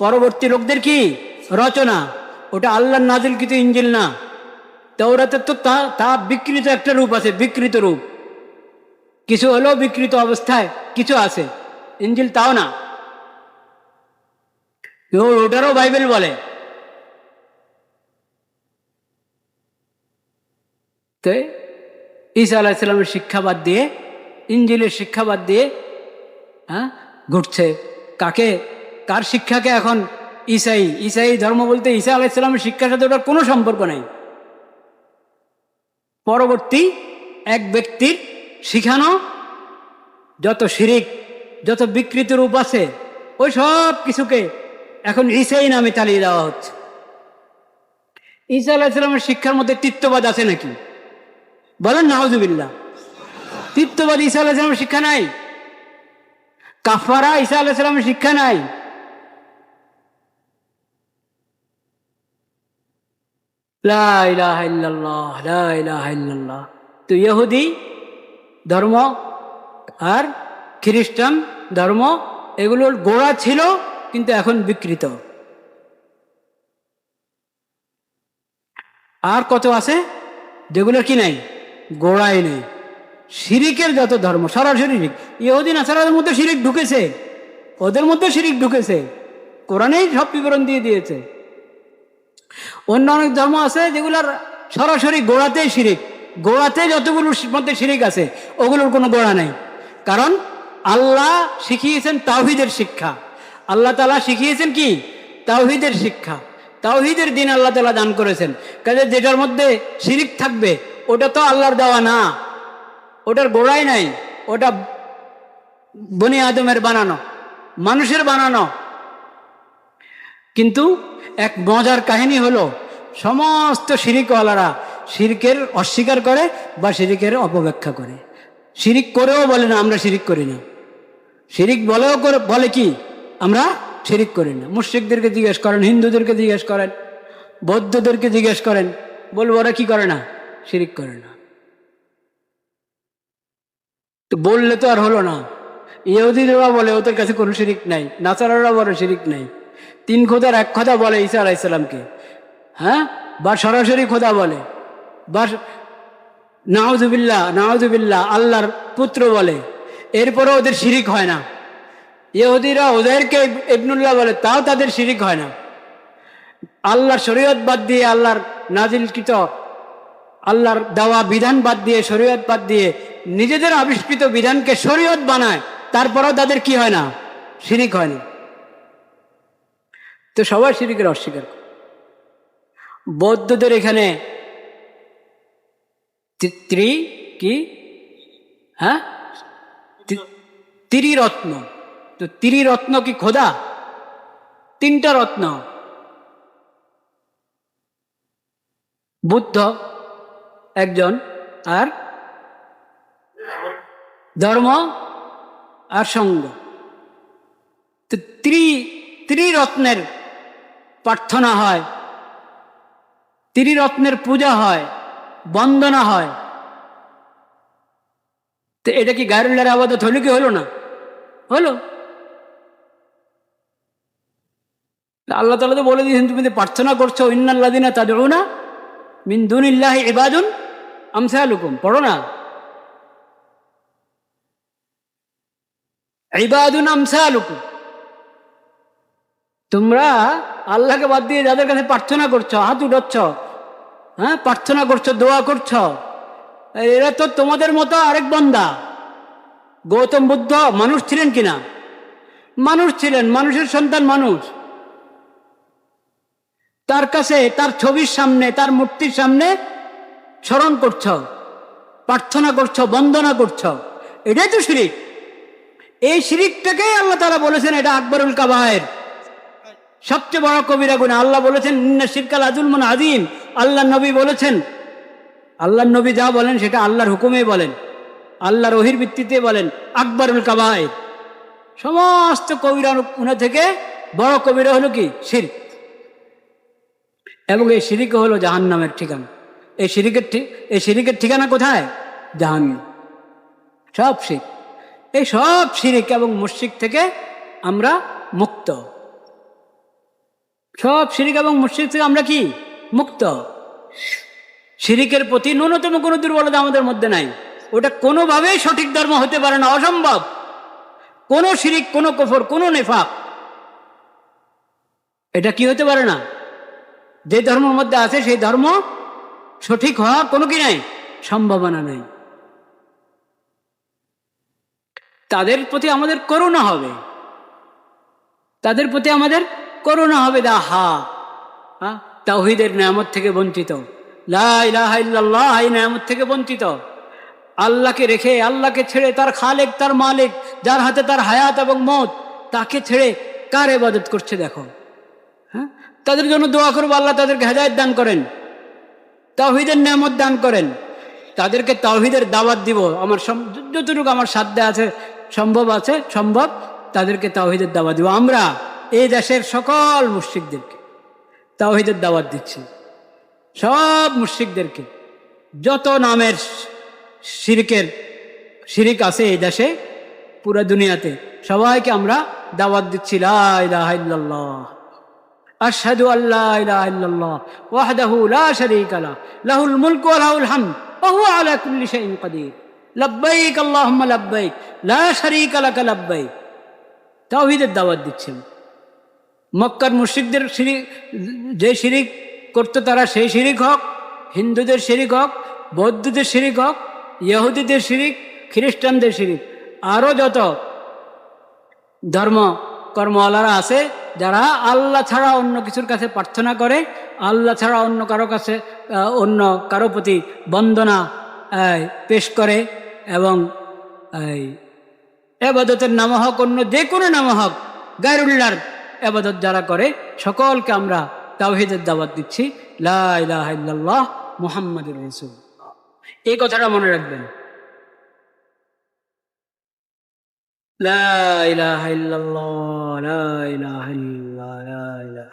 পরবর্তী লোকদের কি? রচনা। ওটা আল্লাহর নাজিল কিন্তু ইঞ্জিল না। তৌরাতের তো তা তা বিকৃত একটা রূপ আছে, বিকৃত রূপ। কিছু হলেও বিকৃত অবস্থায় কিছু আছে। ইঞ্জিল তাও না। ওটারও বাইবেল বলে। তো, ঈসা শিক্ষা বাদ দিয়ে, ইঞ্জিলের শিক্ষা বাদ দিয়ে হ্যাঁ ঘুরছে। কাকে? কার শিক্ষাকে এখন ইসাই ইসাই ধর্ম বলতে ঈসা আলাহিসাল্লামের শিক্ষার সাথে ওটার কোনো সম্পর্ক নেই। পরবর্তী এক ব্যক্তির শিখানো যত শিরিক, যত বিকৃত রূপ আছে, ওই সব কিছুকে এখন ইসাই নামে চালিয়ে দেওয়া হচ্ছে। ঈসা আলাহিসাল্লামের শিক্ষার মধ্যে তিত্ববাদ আছে নাকি? বলেন নাহজুবিল্লা তিত্ববাদ ঈসা আলাহিসাল্লামের শিক্ষা নাই। কাফারা ঈসা আলাহিসাল্লামের শিক্ষা নাই। তো ইহুদি ধর্ম আর খ্রিস্টান ধর্ম, এগুলোর গোড়া ছিল কিন্তু এখন বিকৃত। আর কত আছে? যেগুলো কি নাই? গোড়াই নেই। শিরিকের যত ধর্ম সরাসরি ইহুদিন আসারাদের মধ্যে শিরিক ঢুকেছে। ওদের মধ্যে শিরিক ঢুকেছে। কোরআনেই সব বিবরণ দিয়ে দিয়েছে। অন্য অনেক ধর্ম আছে যেগুলোর সরাসরি গোড়াতেই শিরিক। গোড়াতে যতগুলোর মধ্যে শিরিক আছে, ওগুলোর কোনো গোড়া নেই। কারণ আল্লাহ শিখিয়েছেন তাওহিদের শিক্ষা। আল্লাহ তালা শিখিয়েছেন কি? তাওহিদের শিক্ষা। তাওহিদের দিন আল্লাহ তালা দান করেছেন। কাজে যেটার মধ্যে শিরিক থাকবে, ওটা তো আল্লাহর দেওয়া না। ওটার গোড়াই নাই। ওটা বনি আদমের বানানো, মানুষের বানানো। কিন্তু এক মজার কাহিনী হলো, সমস্ত শিরিকওয়ালারা শিরিকের অস্বীকার করে বা শিরিকের অপব্যাখ্যা করে। শিরিক করেও বলে না, আমরা শিরিক করি না। শিরিক বলেও করে, বলে কি? আমরা শিরিক করি না। মুশ্রিকদেরকে জিজ্ঞেস করেন, হিন্দুদেরকে জিজ্ঞেস করেন, বৌদ্ধদেরকে জিজ্ঞেস করেন, বলব ওরা কি করে না? শিরিক করে না। তো বললে তো আর হলো না। ইহুদিরা বলে, ওদের কাছে কোনো শিরিক নাই নাচারারা বলে শিরিক নাই। তিন খোদার এক কথা বলে ঈসা আলাইসাল্লামকে হ্যাঁ? বা সরাসরি খোদা বলে। বা নাওজুবিল্লা নাওজুবিল্লা আল্লাহর পুত্র বলে। এরপরে ওদের শিরিক হয় না। ইহুদিরা ওদেরকে ইবনুল্লাহ বলে, তাও তাদের শিরিক হয় না। আল্লাহর শরীয়ত বাদ দিয়ে, আল্লাহর নাজিলকৃত, আল্লাহর দেওয়া বিধান বাদ দিয়ে, শরীয়ত বাদ দিয়ে নিজেদের আবিষ্কৃত বিধানকে শরীয়ত বানায়, তারপরেও তাদের কি হয় না? শিরিক হয় না। তো সবাই শিরিকের অস্বীকার করে। বৌদ্ধদের এখানে ত্রি কি? হ্যাঁ? ত্রিরত্ন। তো ত্রিরত্ন কি খোদা? তিনটা রত্ন। বুদ্ধ, একজন, আর ধর্ম আর সঙ্গ। তো ত্রি, ত্রিরত্নের প্রার্থনা হয়। ত্রিরত্নের পূজা হয়, বন্দনা হয়। তো এটা কি গায়রুল্লার আবাদত হলো কি হলো না? হলো। আল্লাহ তালা তো বলে দিয়েছেন, তুমি যে প্রার্থনা করছ ইন্নাল্লাদিনা তাদের না মিন দুনিল্লাহ ইবাদুন আমসালুকুম। পড়ো না। ইবাদুন আমসালুকুম। তোমরা আল্লাহকে বাদ দিয়ে যাদের কাছে প্রার্থনা করছ, হাত উঠাচ্ছ হ্যাঁ প্রার্থনা করছ, দোয়া করছ, এরা তো তোমাদের মতো আরেক বন্দা। গৌতম বুদ্ধ মানুষ ছিলেন কিনা? মানুষ ছিলেন, মানুষের সন্তান মানুষ। তার কাছে, তার ছবির সামনে, তার মূর্তির সামনে স্মরণ করছ, প্রার্থনা করছ, বন্দনা করছ। এটাই তো শিরিক। এই শিরিকটাকেই আল্লাহ তারা বলেছেন, এটা আকবরুল কাবায়ের। সবচেয়ে বড় কবিরা গুণা। আল্লাহ বলেছেন, ইন্না শিরকাল আজুলমন আদিম আল্লাহ নবী বলেছেন আল্লাহ নবী যা বলেন সেটা আল্লাহর হুকুমে বলেন, আল্লাহর ওহির ভিত্তিতে বলেন, আকবরুল কাবায়ের। সমস্ত কবিরা উনা থেকে বড় কবিরা হলো কি? শিরক এবং এই সিরিকে হলো জাহান্নামের ঠিকানা। এই সিরিকের এই সিরিকের ঠিকানা কোথায়? জাহান্নাম। সব শিখ এই সব সিরিক এবং মুশিক থেকে আমরা মুক্ত। সব শিরিক এবং মুশ্রিক থেকে আমরা কি? মুক্ত। শিরিকের প্রতি ন্যূনতম কোনো দুর্বলতা আমাদের মধ্যে নাই। ওটা কোনোভাবেই সঠিক ধর্ম হতে পারে না, অসম্ভব। কোনো শিরিক, কোনো কফর, কোনো নেফাক। এটা কি হতে পারে না? যে ধর্মের মধ্যে আছে, সেই ধর্ম সঠিক হওয়ার কোনো কি নাই? সম্ভাবনা নেই। তাদের প্রতি আমাদের করুণা হবে। তাদের প্রতি আমাদের করুণা হবে দা হা। হ্যাঁ তাওহিদের নামত থেকে বঞ্চিত। লাহ নামত থেকে বঞ্চিত। আল্লাহকে রেখে, আল্লাহকে ছেড়ে তার খালেক, তার মালিক, যার হাতে তার হায়াত এবং মত, তাকে ছেড়ে কার এবাদত করছে দেখো? হ্যাঁ? তাদের জন্য দোয়া করব, আল্লাহ তাদেরকে হেদায়ত দান করেন। তাওহিদের নামত দান করেন। তাদেরকে তাওহিদের দাওয়াত দিব। আমার যতটুকু আমার সাধ্যে আছে, সম্ভব আছে, সম্ভব তাদেরকে তাওহিদের দাওয়াত দিব। আমরা এই দেশের সকল মুশ্রিকদেরকে তাওহিদের দাওয়াত দিচ্ছি। সব মুশ্রিকদেরকে, যত নামের সিরিকের সিরিক আছে এই দেশে, পুরো দুনিয়াতে সবাইকে আমরা দাওয়াত দিচ্ছি আশহাদু আল্লাহ লা লাহুল মুলক লাহুল হামদ, ওয়া লাব্বাইক দাওয়াত দিচ্ছেন। মক্কার মুশ্রিকদের শিরিক, যে শিরিক করতো তারা সেই শিরিক হোক, হিন্দুদের শিরিক হোক, বৌদ্ধদের শিরিক হোক, ইহুদিদের শিরিক, খ্রিস্টানদের শিরিক আরও যত ধর্ম কর্মওয়ালারা আছে, যারা আল্লাহ ছাড়া অন্য কিছুর কাছে প্রার্থনা করে, আল্লাহ ছাড়া অন্য কারও কাছে অন্য কারও প্রতি বন্দনা পেশ করে এবং এবাদতের নাম হোক, অন্য যে কোনো নাম হোক গায়রুল্লার এবাদত যারা করে সকলকে আমরা তাওহিদের দাওয়াত দিচ্ছি লাহ মুহাম্মদ রসুল এই কথাটা মনে রাখবেন لا إله إلا الله لا إله إلا الله لا إله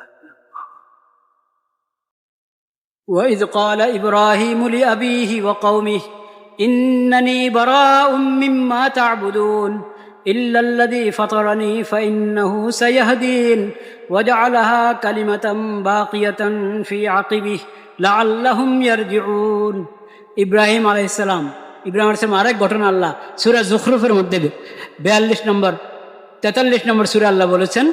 وإذ قال إبراهيم لأبيه وقومه إنني براء مما تعبدون إلا الذي فطرني فإنه سيهدين وجعلها كلمة باقية في عقبه لعلهم يرجعون إبراهيم عليه السلام ইব্রাহিম আসলাম আরেক ঘটনা আল্লাহ সুরা জুখরুফের মধ্যে বিয়াল্লিশ নম্বর তেতাল্লিশ নম্বর সুরা আল্লাহ বলেছেন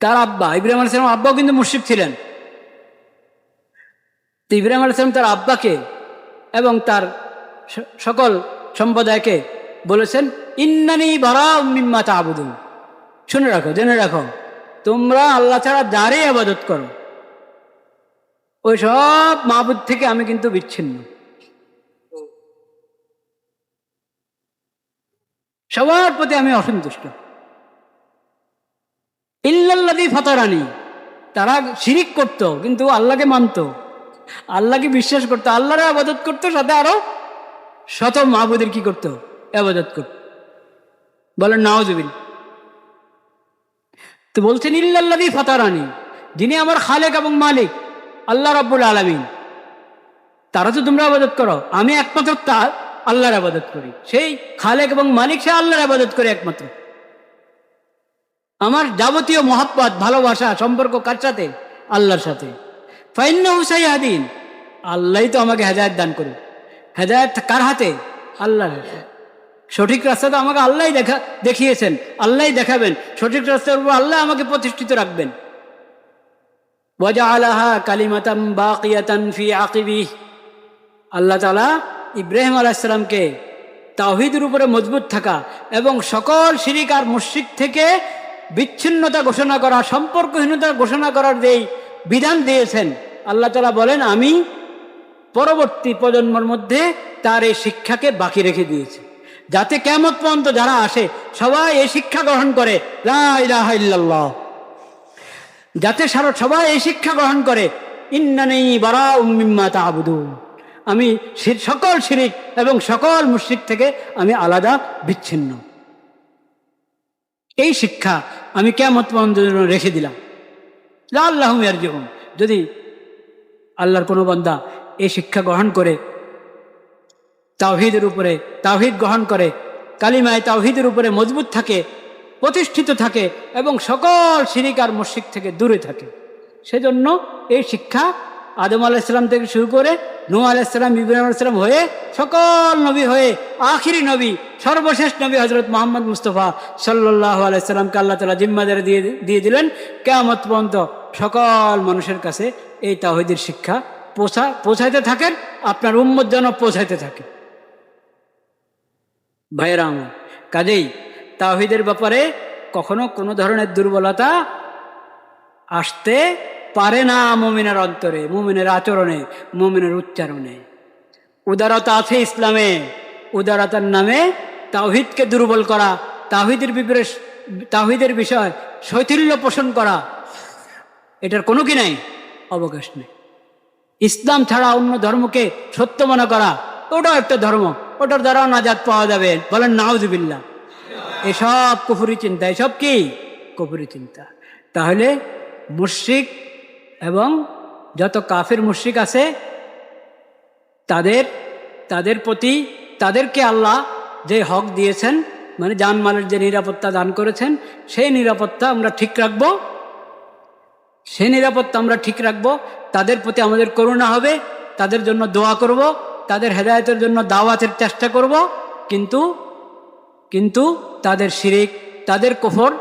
তার আব্বা ইব্রাহিম আলাইসালাম আব্বাও কিন্তু মুর্শিক ছিলেন তো ইব্রাহিম আলাইসালাম তার আব্বাকে এবং তার সকল সম্প্রদায়কে বলেছেন, ইন্নানি বারা মিম্মা আবুদুন শুনে রাখো, জেনে রাখো। তোমরা আল্লাহ ছাড়া যারে আবাদত করো, ওই সব মাহবুদ থেকে আমি কিন্তু বিচ্ছিন্ন। সবার প্রতি আমি অসন্তুষ্ট। ইল্লাল্লাদি ফতরানি, তারা শিরিক করত, কিন্তু আল্লাহকে মানত। আল্লাহকে বিশ্বাস করতো, আল্লাহরা আবাদত করতো, সাথে আরও শত মাহবুদের কি করতো? আবাদত করত। বলেন নাওজবিন তো বলছেন ইল্লাল্লাদি ফতারানি, যিনি আমার খালেক এবং মালিক, আল্লাহ রব্বুল আলমিন। তারা তো তোমরা আবাদত করো, আমি একমাত্র তার আল্লাহর আবাদত করি। সেই খালেক এবং মালিক সে আল্লাহর আবাদত করে একমাত্র। আমার যাবতীয় মহাব্বত, ভালোবাসা, সম্পর্ক কার সাথে? আল্লাহর সাথে। ফাইন্না হুসাই আদিন আল্লাহ তো আমাকে হেদায়ত দান করুন হেদায়ত কার হাতে? আল্লাহর হাতে। সঠিক রাস্তা তো আমাকে আল্লাহ দেখা, দেখিয়েছেন আল্লাহ দেখাবেন। সঠিক রাস্তার উপর আল্লাহ আমাকে প্রতিষ্ঠিত রাখবেন। আলাহা ফি আকিবি। আল্লাহ ইব্রাহিম আলাইসালামকে তাহিদের উপরে মজবুত থাকা এবং সকল শিরিক আর মুশ্রিক থেকে বিচ্ছিন্নতা ঘোষণা করা, সম্পর্কহীনতা ঘোষণা করার যেই বিধান দিয়েছেন, আল্লাহ তালা বলেন, আমি পরবর্তী প্রজন্মর মধ্যে তার এই শিক্ষাকে বাকি রেখে দিয়েছি। যাতে কেমত পর্যন্ত যারা আসে, সবাই এই শিক্ষা গ্রহণ করে। যাতে সারা সবাই এই শিক্ষা গ্রহণ করে। ইন্নানেই বারা উম্মিম্মা আমি সকল শিরিক এবং সকল মুশ্রিক থেকে আমি আলাদা, বিচ্ছিন্ন। এই শিক্ষা আমি কেমত জন্য রেখে দিলাম। জীবন যদি আল্লাহর কোনো বন্দা এই শিক্ষা গ্রহণ করে তাওহিদের উপরে তাওহিদ গ্রহণ করে, কালিমায় তাওহিদের উপরে মজবুত থাকে, প্রতিষ্ঠিত থাকে এবং সকল আর মুশিক থেকে দূরে থাকে। সেজন্য এই শিক্ষা আদম আলাইসালাম থেকে শুরু করে নু আলাইসালাম ইব্রাহিম আলাইসালাম হয়ে সকল নবী হয়ে আখিরি নবী, সর্বশেষ নবী হজরত মোহাম্মদ মুস্তফা সাল্লাহ আলাইসাল্লামকে আল্লাহ তালা জিম্মাদারে দিয়ে দিয়ে দিলেন। কেমত পর্যন্ত সকল মানুষের কাছে এই তাহিদের শিক্ষা পৌঁছা, পৌঁছাইতে থাকেন, আপনার উম্মত যেন পৌঁছাইতে থাকে। ভাইয়েরা কাজেই তাহিদের ব্যাপারে কখনো কোনো ধরনের দুর্বলতা আসতে পারে না মুমিনের অন্তরে, মুমিনের আচরণে, মুমিনের উচ্চারণে। উদারতা আছে ইসলামে, উদারতার নামে তাওহিদকে দুর্বল করা তাহিদের বিপরে তাহিদের বিষয় শৈথিল্য পোষণ করা, এটার কোনো কি নাই? অবকাশ নেই। ইসলাম ছাড়া অন্য ধর্মকে সত্য মনে করা, ওটাও একটা ধর্ম। ওটার দ্বারাও নাজাত পাওয়া যাবে। বলেন নাউজুবিল্লা এসব কুফুরি চিন্তা। এসব কি? কুফুরি চিন্তা। তাহলে মুশ্রিক এবং যত কাফের মুশ্রিক আছে, তাদের তাদের প্রতি, তাদেরকে আল্লাহ যে হক দিয়েছেন মানে জানমালের যে নিরাপত্তা দান করেছেন, সেই নিরাপত্তা আমরা ঠিক রাখব। সেই নিরাপত্তা আমরা ঠিক রাখব। তাদের প্রতি আমাদের করুণা হবে। তাদের জন্য দোয়া করব। তাদের হেদায়তের জন্য দাওয়াতের চেষ্টা করব, কিন্তু কিন্তু তাদের শিরিক, তাদের কোফর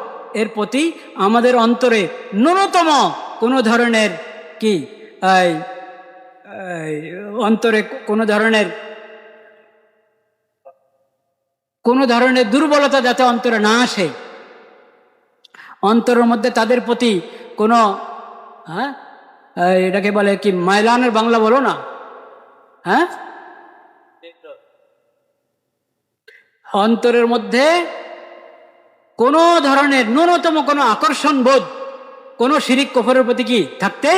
এর প্রতি আমাদের অন্তরে ন্যূনতম কোনো ধরনের কি? অন্তরে কোনো ধরনের কোনো ধরনের দুর্বলতা যাতে অন্তরে না আসে, অন্তরের মধ্যে তাদের প্রতি কোনো হ্যাঁ? এটাকে বলে কি মাইলানের বাংলা বলো না? হ্যাঁ? অন্তরের মধ্যে কোনো ধরনের ন্যূনতম কোনো আকর্ষণ বোধ, কোনো শিরিক কফরের প্রতি কি থাকতে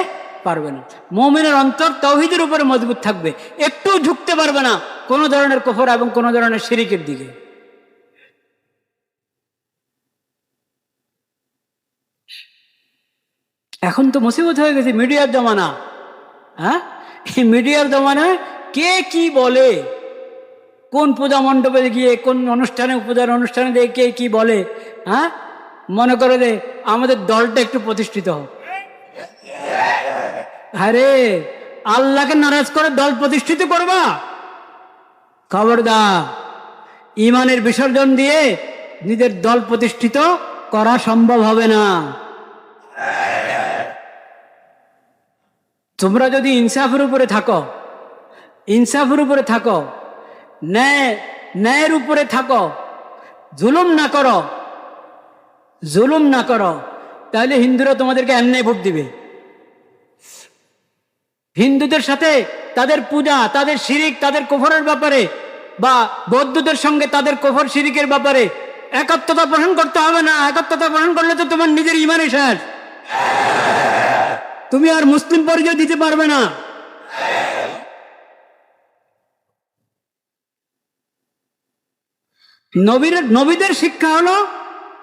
পারবে না। মৌমিনের অন্তর তৌহিদের উপরে মজবুত থাকবে, একটু ঝুঁকতে পারবে না কোনো ধরনের কফর এবং কোনো ধরনের শিরিকের দিকে। এখন তো মুসিবত হয়ে গেছে, মিডিয়ার জমানা হ্যাঁ? মিডিয়ার জমানায় কে কি বলে? কোন পূজা মণ্ডপে গিয়ে, কোন অনুষ্ঠানে, পূজার অনুষ্ঠানে দিয়ে কে বলে হ্যাঁ? মনে করে যে আমাদের দলটা একটু প্রতিষ্ঠিত হোক। আরে, আল্লাহকে নারাজ করে দল প্রতিষ্ঠিত করবা? খবরদার, ইমানের বিসর্জন দিয়ে নিজের দল প্রতিষ্ঠিত করা সম্ভব হবে না। তোমরা যদি ইনসাফের উপরে থাকো, ইনসাফের উপরে থাকো ন্যায়, ন্যায়ের উপরে থাকো। জুলুম না করো। জুলুম না করো। তাহলে হিন্দুরা তোমাদেরকে এমনি ভোট দিবে। হিন্দুদের সাথে তাদের পূজা, তাদের শিরিক, তাদের কোফরের ব্যাপারে বা বৌদ্ধদের সঙ্গে তাদের কোফর শিরিকের ব্যাপারে একাত্মতা পোষণ করতে হবে না। একাত্মতা পোষণ করলে তো তোমার নিজের ইমানে শেষ। তুমি আর মুসলিম পরিচয় দিতে পারবে না। নবীর, নবীদের শিক্ষা হলো,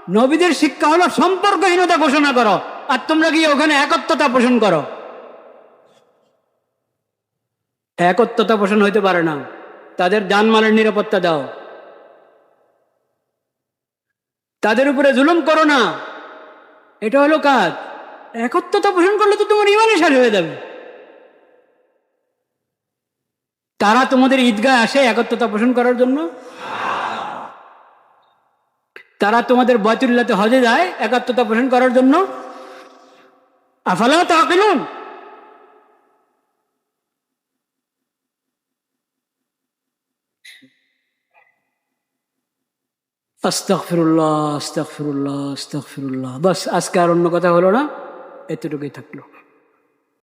নবীদের শিক্ষা হলো সম্পর্কহীনতা ঘোষণা করো, আর তোমরা গিয়ে ওখানে একত্বতা পোষণ করো। একত্বতা পোষণ হইতে পারে না, তাদের জানমালের নিরাপত্তা দাও। তাদের উপরে জুলুম করো না, এটা হলো কাজ। একত্বতা পোষণ করলে তো তোমার ইমানে সার হয়ে যাবে। তারা তোমাদের ঈদগাহ আসে একত্রতা পোষণ করার জন্য? তারা তোমাদের বয়তুল্লাতে হজে যায় একাত্মতা পোষণ করার জন্য। আফালা তাকিলুন। আস্তাগফিরুল্লাহ আস্তাগফিরুল্লাহ আস্তাগফিরুল্লাহ। বাস, আজকে আর অন্য কথা হলো না, এতটুকুই থাকল।